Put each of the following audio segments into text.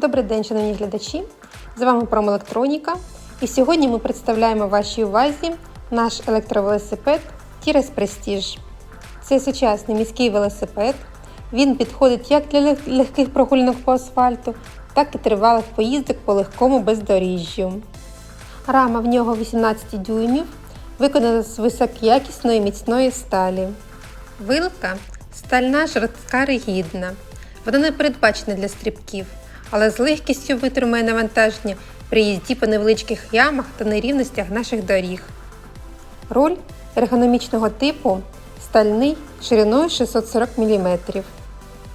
Добрий день, шановні глядачі! З вами Промелектроніка. І сьогодні ми представляємо вашій увазі наш електровелосипед Tires Prestige. Це сучасний міський велосипед. Він підходить як для легких прогулянок по асфальту, так і тривалих поїздок по легкому бездоріжжю. Рама в нього 18 дюймів, виконана з високоякісної міцної сталі. Вилка стальна жорстка ригідна. Вона не передбачена для стрибків, але з легкістю витримує навантаження при їзді по невеличких ямах та нерівностях наших доріг. Руль ергономічного типу стальний шириною 640 мм.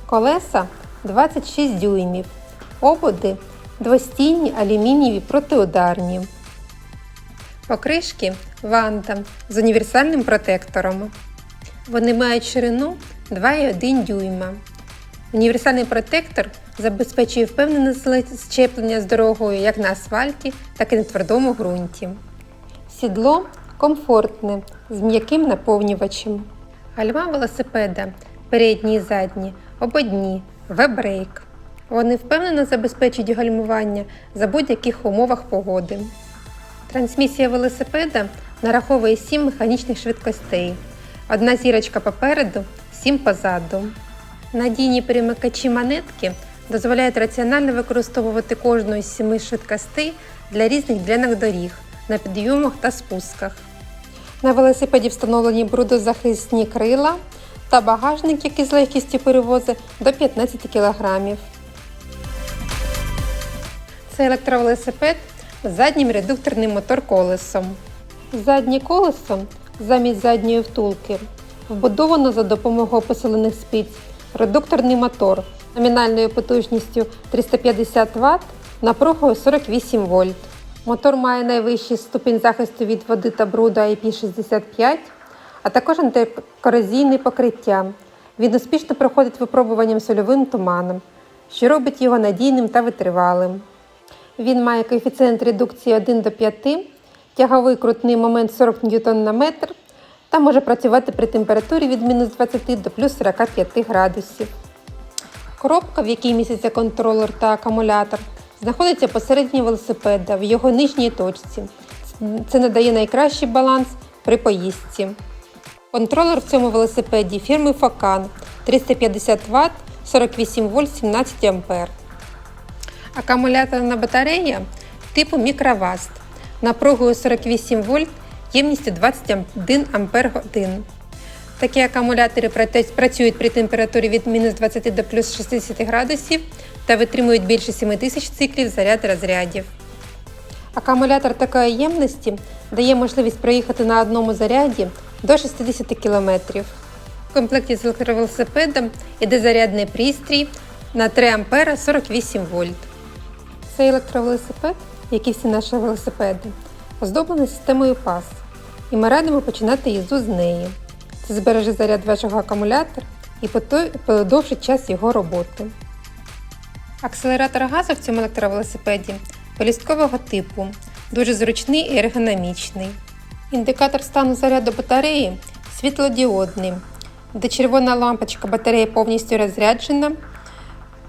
Колеса 26 дюймів. Ободи двостійні алюмінієві протиударні. Покришки ванта з універсальним протектором. Вони мають ширину 2,1 дюйма. Універсальний протектор забезпечує впевнене щеплення з дорогою як на асфальті, так і на твердому ґрунті. Сідло комфортне з м'яким наповнювачем. Гальма велосипеда передні і задні, ободні, вебрейк. Вони впевнено забезпечують гальмування за будь-яких умовах погоди. Трансмісія велосипеда нараховує 7 механічних швидкостей. Одна зірочка попереду, 7 позаду. Надійні перемикачі монетки дозволяють раціонально використовувати кожну із семи швидкостей для різних ділянок доріг на підйомах та спусках. На велосипеді встановлені брудозахисні крила та багажник, який з легкістю перевозить до 15 кг. Це електровелосипед з заднім редукторним мотор-колесом. Заднє колесо замість задньої втулки вбудовано за допомогою посилених спиць редукторний мотор номінальною потужністю 350 Вт напругою 48 вольт. Мотор має найвищий ступінь захисту від води та бруду IP65, а також антикорозійне покриття. Він успішно проходить випробуванням сольовим туманом, що робить його надійним та витривалим. Він має коефіцієнт редукції 1 до 5, тяговий крутний момент 40 ньютон на метр та може працювати при температурі від мінус 20 до плюс 45 градусів. Коробка, в якій міститься контролер та акумулятор, знаходиться посередині велосипеда в його нижній точці. Це надає найкращий баланс при поїздці. Контролер в цьому велосипеді фірми Focan 350 Вт 48 вольт 17 А. Акумуляторна батарея типу мікроваст напругою 48 вольт ємністю 21 Ампер годин. Такі акумулятори працюють при температурі від мінус 20 до плюс 60 градусів та витримують більше 7 тисяч циклів заряд розрядів. Акумулятор такої ємності дає можливість проїхати на одному заряді до 60 км. В комплекті з електровелосипедом іде зарядний пристрій на 3 А 48 вольт. Цей електровелосипед, як і всі наші велосипеди, оздоблений системою PAS, і ми радимо починати їзду з неї. Це збереже заряд вашого акумулятора і подовжить час його роботи. Акселератор газу в цьому електровелосипеді полісткового типу, дуже зручний і ергономічний. Індикатор стану заряду батареї світлодіодний, де червона лампочка батареї повністю розряджена,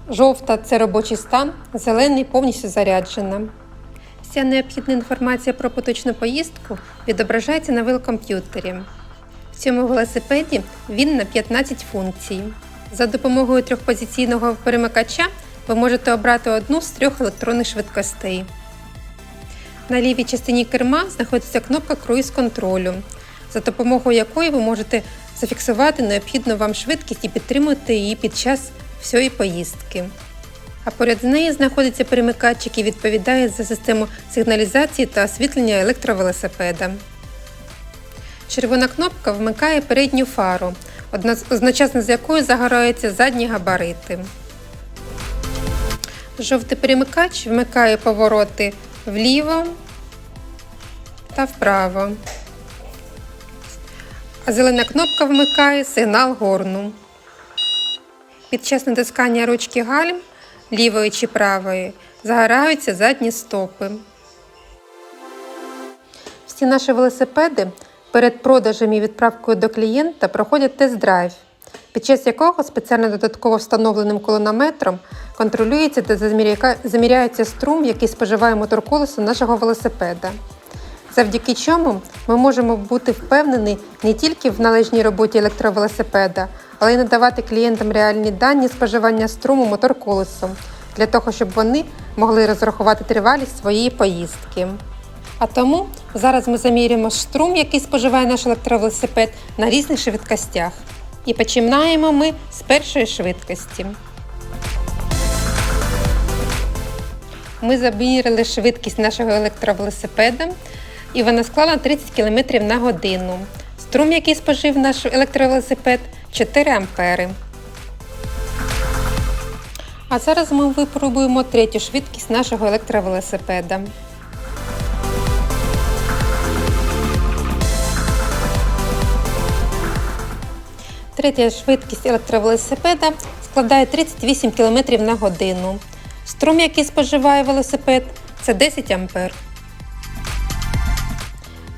жовта це робочий стан, зелений повністю заряджена. Вся необхідна інформація про поточну поїздку відображається на велокомп'ютері. В цьому велосипеді він на 15 функцій. За допомогою трьохпозиційного перемикача ви можете обрати одну з трьох електронних швидкостей. На лівій частині керма знаходиться кнопка круїз контролю, за допомогою якої ви можете зафіксувати необхідну вам швидкість і підтримувати її під час всієї поїздки. А поряд з нею знаходиться перемикач, який відповідає за систему сигналізації та освітлення електровелосипеда. Червона кнопка вмикає передню фару, одночасно з якою загораються задні габарити. Жовтий перемикач вмикає повороти вліво та вправо. А зелена кнопка вмикає сигнал горну. Під час натискання ручки гальм лівої чи правої загораються задні стопи. Всі наші велосипеди перед продажем і відправкою до клієнта проходять тест-драйв. під час якого спеціально додатково встановленим колонометром контролюється та заміряється струм, який споживає мотор колеса нашого велосипеда. Завдяки чому ми можемо бути впевнені не тільки в належній роботі електровелосипеда, але й надавати клієнтам реальні дані споживання струму мотор колесом, для того, щоб вони могли розрахувати тривалість своєї поїздки. А тому зараз ми замірюємо струм, який споживає наш електровелосипед на різних швидкостях. І починаємо ми з першої швидкості. Ми заміряли швидкість нашого електровелосипеда, і вона склала 30 км на годину. Струм, який спожив наш електровелосипед 4 ампери. А зараз ми випробуємо третю швидкість нашого електровелосипеда. Третя швидкість електровелосипеда складає 38 км на годину. Струм, який споживає велосипед, це 10 ампер.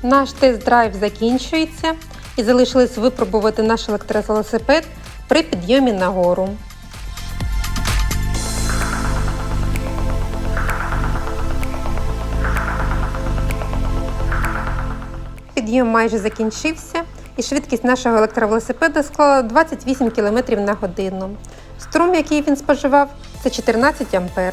Наш тест-драйв закінчується і залишилось випробувати наш електровелосипед при підйомі на гору. Підйом майже закінчився, і швидкість нашого електровелосипеда склала 28 км на годину. Струм, який він споживав, це 14 ампер.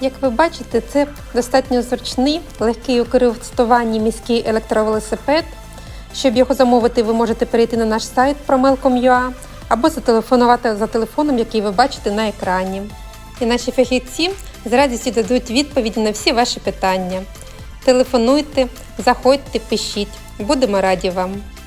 Як ви бачите, це достатньо зручний, легкий у користуванні міський електровелосипед. Щоб його замовити, ви можете перейти на наш сайт promelcom.ua або зателефонувати за телефоном, який ви бачите на екрані. І наші фахівці з радістю дадуть відповіді на всі ваші питання. Телефонуйте, заходьте, пишіть. Будемо раді вам!